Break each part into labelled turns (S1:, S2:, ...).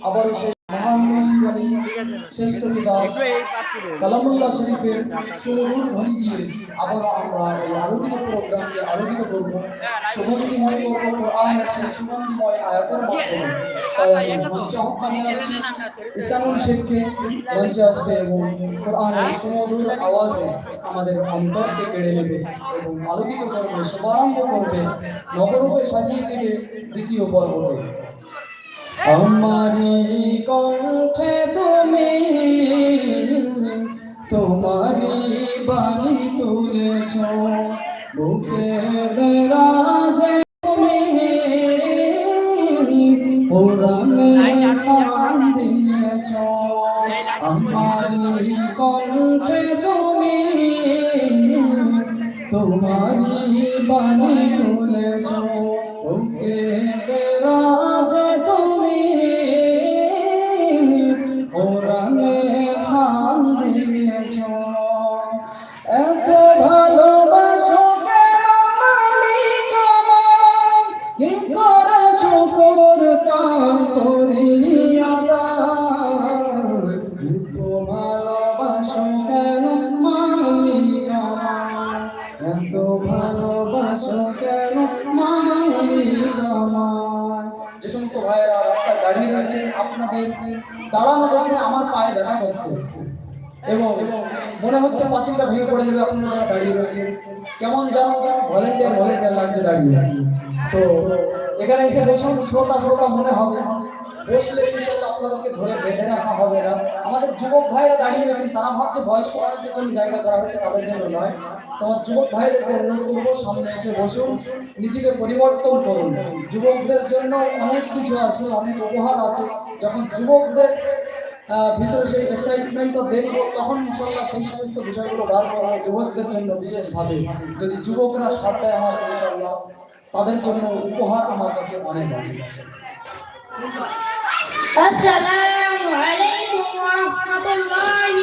S1: আবারও সেই মহান মনীষীবাণী শ্রেষ্ঠ কিতাব কালামুল্লাহ শরীফের সুরুর ধ্বনি দিয়ে আবারও আমরা এই আলোকিত প্রোগ্রামকে আলোকিত করব সুগন্ধিময় করব কোরআনের সেই সুগন্ধিময় আয়াতের মাধ্যমে তাই আমি মঞ্চে আহ্বান জানাচ্ছি শেখকে মঞ্চে আসবে এবং কোরআনের সুমধুর আওয়াজে আমাদের অন্তরকে কেড়ে নেবে এবং আলোকিত করবে শুভারম্ভ করবে নবরূপে সাজিয়ে দেবে দ্বিতীয় পর্বকে আমারি কণ্ঠে তুমি তোমারি বাণী তুলেছ। did you imagine এবং মনে হচ্ছে পাঁচিলটা ভেঙে পড়ে যাবে আপনারা যারা দাঁড়িয়ে রয়েছেন। কেমন যেন ভলেন্টিয়ার ভলেন্টিয়ার লাগছে দাঁড়িয়ে। তো এখানে এসে বসুন শ্রোতা শ্রোতা মনে হবে বসলে ইনশাল্লাহ আপনাদেরকে ধরে বেঁধে রাখা হবে না। আমাদের যুবক ভাইরা দাঁড়িয়ে রয়েছেন, তারা ভাবছে বয়স্ক মানুষদের জন্য জায়গা করা হয়েছে তাদের জন্য নয়। তোমার যুবক ভাইদেরকে অনুরোধ করব, সামনে এসে বসুন, নিজেকে পরিবর্তন করুন। যুবকদের জন্য অনেক কিছু আছে, অনেক উপহার আছে। যখন যুবকদের ভিতরে সেই এক্সাইটমেন্টটা দেখব, তখন ইনশাল্লাহ সেই সমস্ত বিষয়গুলো বার করা হয়, যুবকদের জন্য বিশেষভাবে। যদি যুবকরা সাথে দেয় আমার ইনশাল্লাহ, তাদের জন্য উপহার আমার কাছে অনেক আছে।
S2: আসসালামু আলাইকুম ওয়া রাহমাতুল্লাহি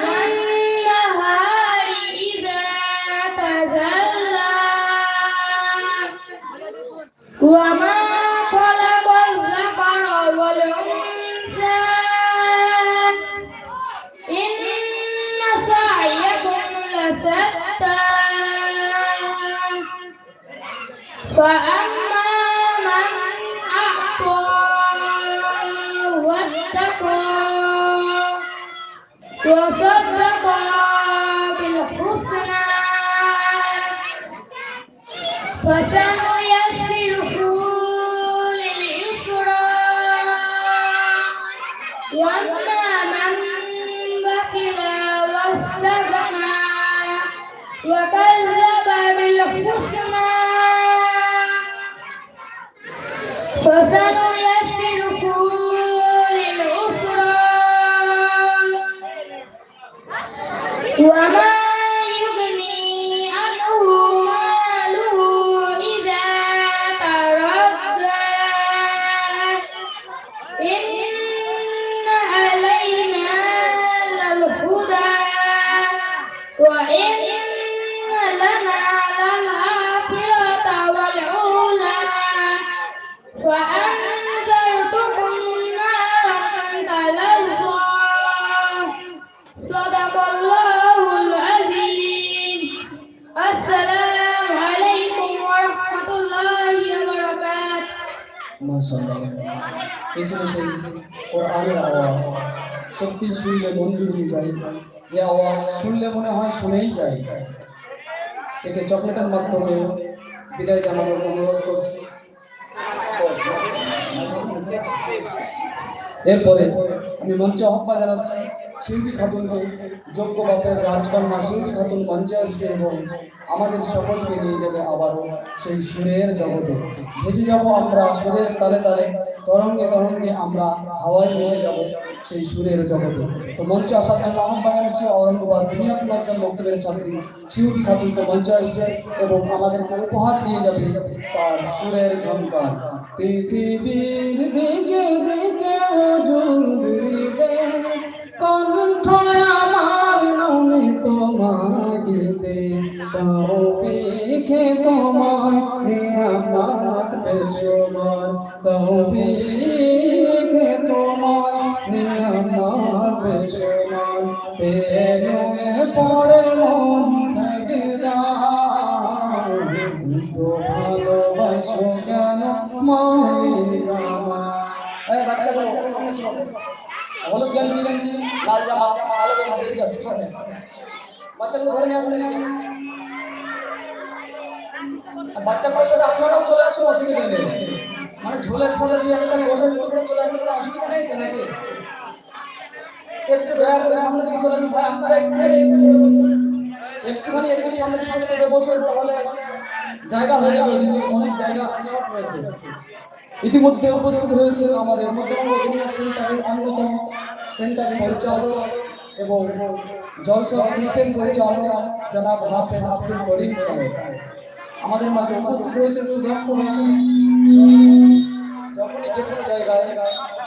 S2: وصدق بالحسنى. فسنيسره للعسرى وأما من بخل واستغنى وكذب بالحسنى. فسنيسره وما
S1: সত্যি শুনলে জুড়িয়ে যায়। যে আওয়াজ শুনলে মনে হয় শুনেই যায়। একে চকলেটের মাধ্যমে বিদায় জানানোর অনুরোধ করছি। এরপরে আমি মঞ্চে আহ্বান জানাচ্ছি শিল্পী খাতুনকে, যোগ্য বাপের রাজকন্যা শিল্পী খাতুন মঞ্চে আসবে এবং আমাদের সকলকে নিয়ে যাবে আবারও সেই সুরের জগতে। ভেসে যাব আমরা সুরের তালে তালে, তরঙ্গে তরঙ্গে আমরা হাওয়ায় ভেসে যাব। সেই সুরের জগতে। তো মঞ্চে আসার জন্য আহ্বান জানাচ্ছি অরঙ্গবাদ দুনিয়া প্লাসের বক্তব্যের ছাত্রী শিউটি খাতুন তো মঞ্চে আসবে এবং আমাদেরকে উপহার দিয়ে যাবে তার সুরের ঝঙ্কার পৃথিবীর দিকে দিকে কণ্ঠ আমার নামে তোমার তৌফিকে বাচ্চাগুলোর সাথে আপনারাও চলে আসুন, অসুবিধা নেই। মানে ঝোলের ঝোলে দিয়ে বসে চলে আসলে কোনো অসুবিধা নেই তো নাকি? একটু দয়া করে সামনে দিকে চলে ভাই, আপনারা একটুখানি এদিকে সামনে দিকে চলে বসে তাহলে জায়গা হয়ে যাবে অনেক জায়গা রয়েছে। ইতিমধ্যে উপস্থিত হয়েছে আমাদের মধ্যবঙ্গ এরিয়া সেন্টারের অন্যতম সেন্টার পরিচালক এবং জলসব সিস্টেম পরিচালক জনাব হাফেজ আব্দুল করিম আমাদের মাঝে উপস্থিত হয়েছে সুদক্ষ যখনই যে কোনো জায়গায়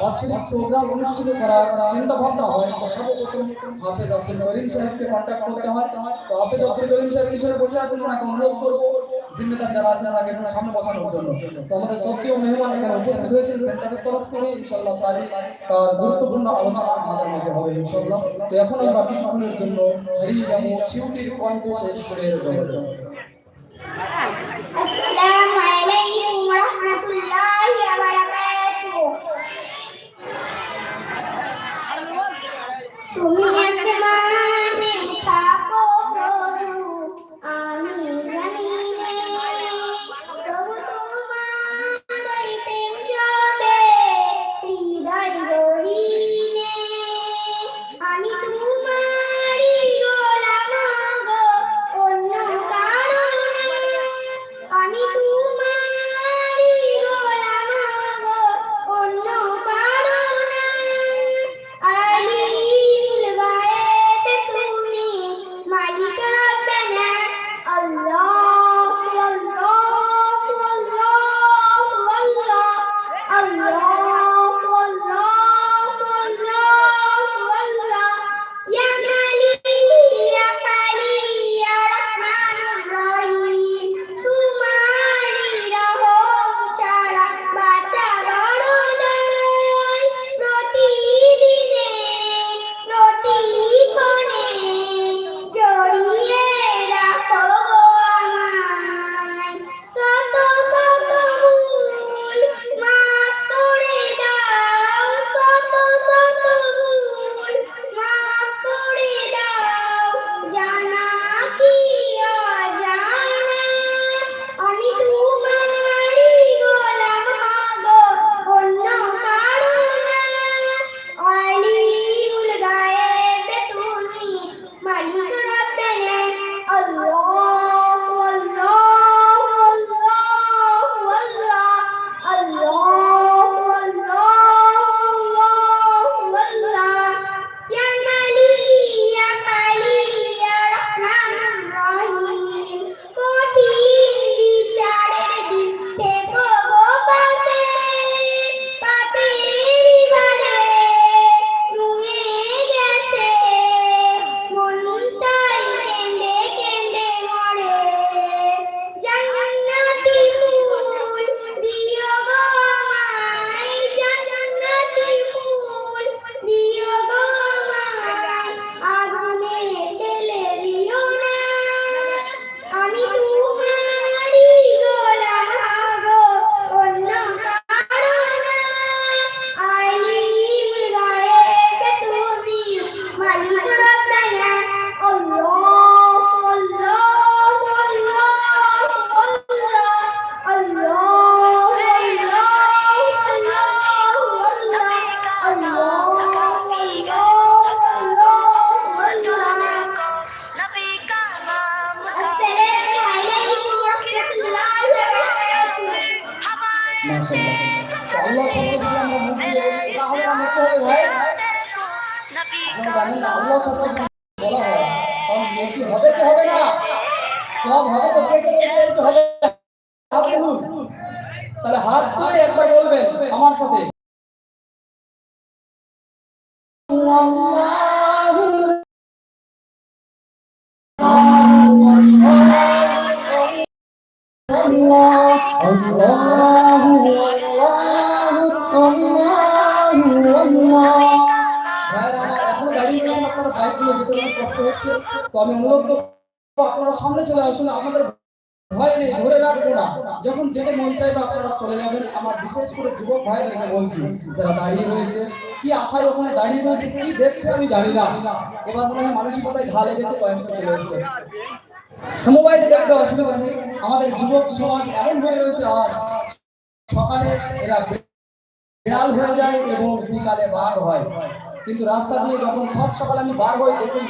S1: বাৎসরিক প্রোগ্রাম অনুষ্ঠিত করার চিন্তা ভাবনা হয়, তো সর্বপ্রথম হাফেজ আব্দুল করিম সাহেবকে কন্ট্যাক্ট করতে হয়। তো হাফেজ আব্দুল করিম সাহেব পিছনে বসে আছেন ওনাকে অনুরোধ করব জিম্মেদার যারা আছেন আগে সামনে বসানোর জন্য। তো আমাদের সক্রিয় মেহমান এখানে উপস্থিত হয়েছেন, সেন্টারের তরফ থেকে ইনশাল্লাহ তারই তার গুরুত্বপূর্ণ আলোচনা আমাদের মাঝে হবে ইনশাল্লাহ তো এখন আমরা কিছুক্ষণের জন্য হারিয়ে যাব শিউটির কণ্ঠ শেষ করে জগতে জানেন না আল্লাহ সাথে বলা হয় কারণ নেকি হবে কি হবে না সব হবে তো কে কে বলতে হবে হাত তুলুন তাহলে হাত তুলে একবার বলবেন আমার সাথে আল্লাহু আল্লাহ আল্লাহু যেতে অনেক কষ্ট হচ্ছে, তো আমি অনুরোধ করব, আপনারা সামনে চলে আসুন, আমাদের ভয় নেই, ধরে রাখব না। যখন যেতে মন চাইবে, আপনারা চলে যাবেন। আমার বিশেষ করে যুবক ভাইদেরকে বলছি, যারা দাঁড়িয়ে রয়েছে, কি আশায় ওখানে দাঁড়িয়ে রয়েছে, কি দেখছে আমি জানি না। এবার মনে হয় মানসিকতায় ঘা লেগেছে চলে এসছে। মোবাইলে দেখতে অসুবিধা নেই, আমাদের যুবক সমাজ এমন হয়ে রয়েছে, আজ সকালে এরা বেড়াল হয়ে যায় এবং বিকালে বার হয়। কিন্তু রাস্তা দিয়ে যখন ফার্স্ট সকালে আমি বার হই, দেখি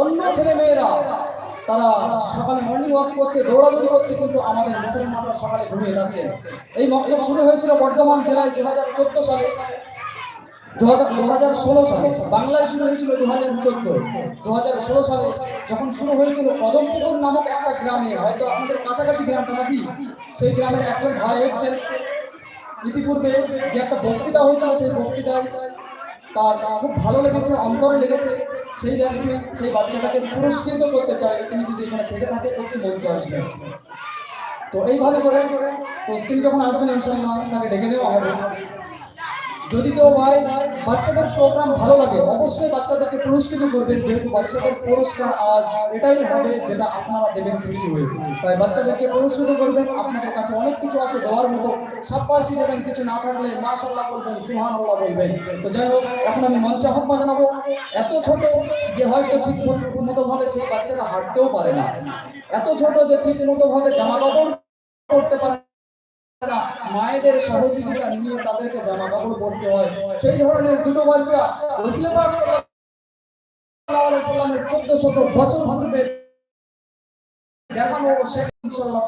S1: অন্য ছেলে মেয়েরা, তারা সকালে মর্নিং ওয়াক করছে, দৌড়াদৌড়ি করছে, কিন্তু আমাদের মুসলমানরা সকালে ঘুমিয়ে যাচ্ছে। এই মক্তব শুরু হয়েছিল বর্ধমান জেলায় দু হাজার চোদ্দ সালে। দু হাজার ষোলো সালে, বাংলায় শুরু হয়েছিল দু হাজার চোদ্দ। দু হাজার ষোলো সালে যখন শুরু হয়েছিল কদমপুকুর নামক একটা গ্রামে, হয়তো আপনাদের কাছাকাছি গ্রামটা নাকি? সেই গ্রামের একজন ভাই এসছেন। ইতিপূর্বে যে একটা বক্তৃতা হয়েছিল, সেই বক্তৃতায় তার খুব ভালো লেগেছে, অন্তরে লেগেছে। সেই ব্যক্তি, সেই বাচ্চাটাকে পুরস্কৃত করতে চায়, তিনি যদি এখানে থেকে থাকে একটু মঞ্চে আসবেন তো এইভাবে করে, তো তিনি যখন আসবেন ইনশাল্লাহ তাকে ডেকে নেওয়া হবে। যদি কেউ ভাই বাচ্চাদের প্রোগ্রাম ভালো লাগে, অবশ্যই বাচ্চাদেরকে পুরস্কৃত করবেন, যেহেতু বাচ্চাদের পুরস্কার আজ এটাই হবে যেটা আপনারা দেবেন খুশি হয়ে। তাই বাচ্চাদেরকে পুরস্কৃত করবেন, আপনাদের কাছে অনেক কিছু আছে দেওয়ার মতো। সাব্বাসী দেবেন, কিছু না থাকলে মাশাল্লাহ বলবেন সুহান আল্লাহ বলবেন। তো যাই হোক, এখন আমি মঞ্চে আহ্বান জানাব। এত ছোট যে হয়তো ঠিক মতো ভাবে সেই বাচ্চারা হাঁটতেও পারে না। এত ছোট যে ঠিক মতো ভাবে জামা কাপড় করতে পারে মায়েদের সহযোগিতা নিয়ে তাদেরকে জামা কাপড় পরতে হয়। সেই ধরনের দুটো বাচ্চা রসুল পাক সাল্লাল্লাহু আলাইহি সাল্লামের 1400 বছর পূর্বে দেখানো শেখ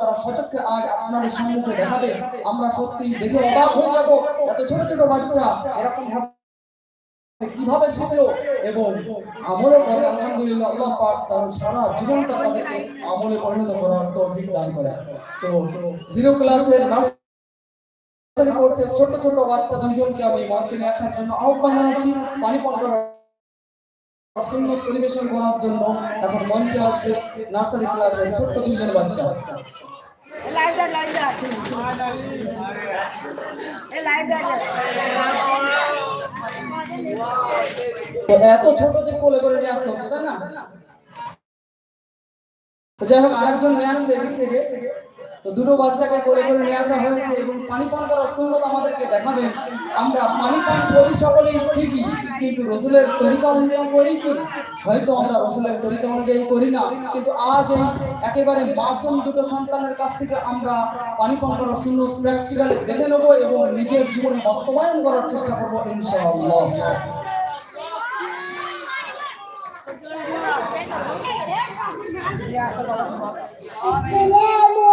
S1: তারা সচক্ষে আজ আপনাদের সম্মুখে দেখাবে। আমরা সত্যি দেখে অবাক হয়ে এত ছোট ছোট বাচ্চা এরকম ভাবে কীভাবে শিখলো এবং আমলে করে আলহামদুলিল্লাহ তার সারা জীবনটা তাদেরকে আমলে পরিণত করার তৌফিক দান করে তো জিরো ক্লাসের নার্সারি পড়ছে ছোট ছোট বাচ্চা দুইজনকে আমি মঞ্চে নিয়ে আসার জন্য আহ্বান জানাচ্ছি। পানি পান করার পরিবেশন করার জন্য এখন মঞ্চে আসবে নার্সারি ক্লাসের ছোট্ট দুইজন বাচ্চা। এত ছোট যে কোলে করে নিয়ে আসতে হচ্ছে, তাই না? যাই হোক, আরেকজন নিয়ে আসছে এদিক থেকে। তো দুটো বাচ্চাকে কোলে করে নিয়ে আসা হয়েছে এবং পানি পান করার সুন্দর আমাদেরকে দেখাবেন আমরা পানি পান করি সকলেই ঠিকই কিন্তু রসুলের তরিকা অনুযায়ী করি কি হয়তো আমরা রসুলের তরিকা অনুযায়ী করি না কিন্তু আজ এই একেবারে মাসুম দুটো সন্তানের কাছ থেকে আমরা পানি পান করার সুন্দর প্র্যাকটিক্যালি দেখে নেবো এবং নিজের জীবনে বাস্তবায়ন করার চেষ্টা করবো ইনশাআল্লাহ
S3: السلام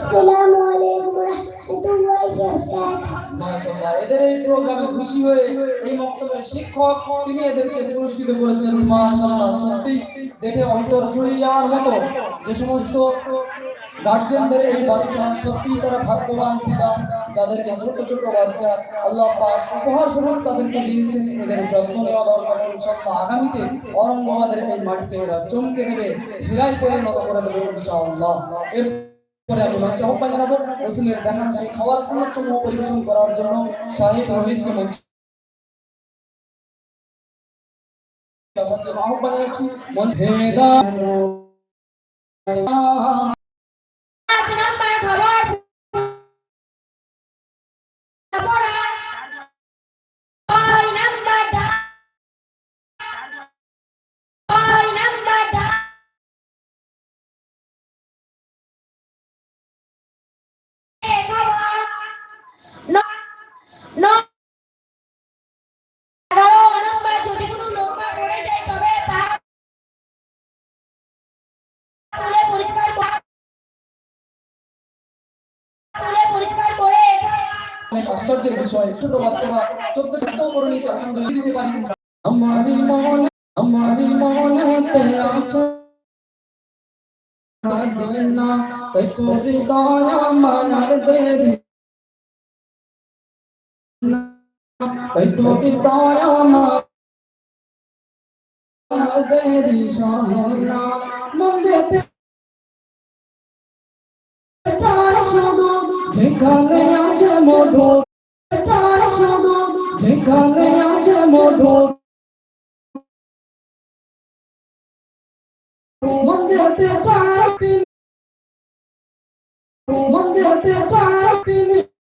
S3: আসসালামু
S1: এদের এই প্রোগ্রামে খুশি হয়ে এই মক্তবের শিক্ষক তিনি এদেরকে পুরস্কৃত করেছেন, মাশাআল্লাহ, সত্যি দেখে অন্তর জুড়ে যাওয়ার মতো যে সমস্ত গার্জেনদের এই বাচ্চা সত্যি তারা ভাগ্যবান পিতা, যাদেরকে ছোট ছোট বাচ্চা আল্লাহ পাক উপহার স্বরূপ তাদেরকে দিয়েছেন, এদের যত্ন নেওয়া দরকার ইনশাআল্লাহ আগামীতে অরঙ্গাবাদের এই মাটিতে চমকে দেবে, হীরায় পরিণত করে দেবে ইনশাআল্লাহ। এর পরে আমি মঞ্চে আহ্বান জানাব রসুলের দেখানো সেই খাওয়ার সুন্নত সমূহ পরিবেশন করার জন্য শাহিদ রোহিতকে মঞ্চ আহ্বান জানাচ্ছি আশ্চর্যের বিষয় ছোট বাচ্চারা চোদ্দ টাকাও করে নিয়েছে আলহামদুলিল্লাহ দিতে পারি আমারই মনে আমারই মনেতে আছে দিন না তাই তো হৃদয় আমার দেরি হৃদয় আমার দেরি সহে না মন যেতে চায় শুধু যেখানে আছে মধু চায় শুধু যেখানে আছে মধু মন যেতে চায় মন যেতে চায়